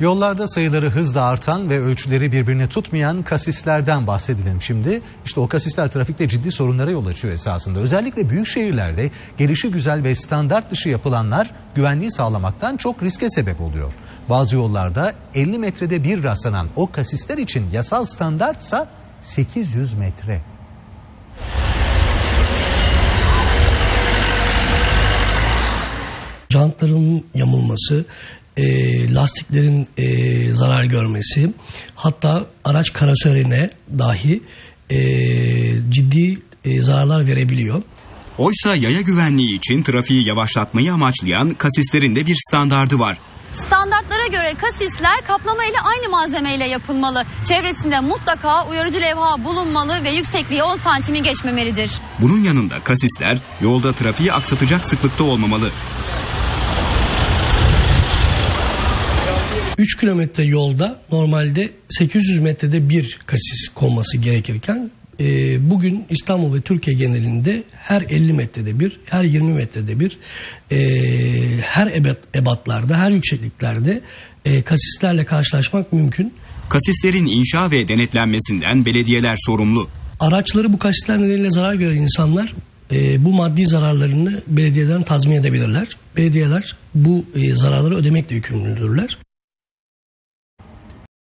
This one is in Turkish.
Yollarda sayıları hızla artan ve ölçüleri birbirini tutmayan kasislerden bahsedelim şimdi. İşte o kasisler trafikte ciddi sorunlara yol açıyor esasında. Özellikle büyük şehirlerde gelişi güzel ve standart dışı yapılanlar güvenliği sağlamaktan çok riske sebep oluyor. Bazı yollarda 50 metrede bir rastlanan o kasisler için yasal standartsa 800 metre. jantların yamulması, e, lastiklerin e, zarar görmesi, hatta araç karosörüne dahi e, ciddi e, zararlar verebiliyor. Oysa yaya güvenliği için trafiği yavaşlatmayı amaçlayan kasislerin de bir standardı var. Standartlara göre kasisler kaplama ile aynı malzemeyle yapılmalı. Çevresinde mutlaka uyarıcı levha bulunmalı ve yüksekliği 10 santimi geçmemelidir. Bunun yanında kasisler yolda trafiği aksatacak sıklıkta olmamalı. 3 kilometre yolda normalde 800 metrede bir kasis konması gerekirken e, bugün İstanbul ve Türkiye genelinde her 50 metrede bir, her 20 metrede bir, e, her ebat, ebatlarda, her yüksekliklerde e, kasislerle karşılaşmak mümkün. Kasislerin inşa ve denetlenmesinden belediyeler sorumlu. Araçları bu kasisler nedeniyle zarar gören insanlar e, bu maddi zararlarını belediyeden tazmin edebilirler. Belediyeler bu e, zararları ödemekle yükümlüdürler.